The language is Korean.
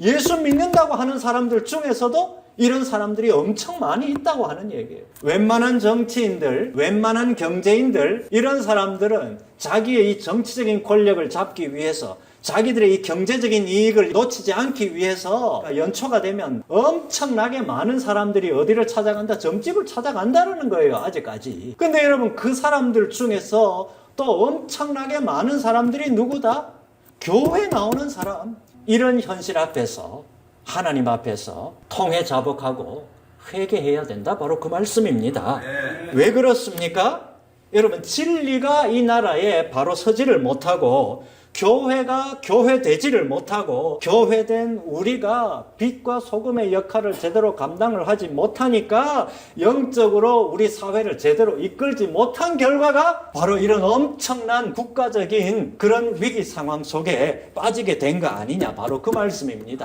예수 믿는다고 하는 사람들 중에서도 이런 사람들이 엄청 많이 있다고 하는 얘기예요. 웬만한 정치인들, 웬만한 경제인들, 이런 사람들은 자기의 이 정치적인 권력을 잡기 위해서 자기들의 이 경제적인 이익을 놓치지 않기 위해서 연초가 되면 엄청나게 많은 사람들이 어디를 찾아간다? 점집을 찾아간다는 거예요, 아직까지. 근데 여러분, 그 사람들 중에서 또 엄청나게 많은 사람들이 누구다? 교회 나오는 사람. 이런 현실 앞에서 하나님 앞에서 통해 자복하고 회개해야 된다. 바로 그 말씀입니다. 왜 그렇습니까? 여러분, 진리가 이 나라에 바로 서지를 못하고 교회가 교회되지를 못하고 교회된 우리가 빛과 소금의 역할을 제대로 감당을 하지 못하니까 영적으로 우리 사회를 제대로 이끌지 못한 결과가 바로 이런 엄청난 국가적인 그런 위기 상황 속에 빠지게 된 거 아니냐 바로 그 말씀입니다.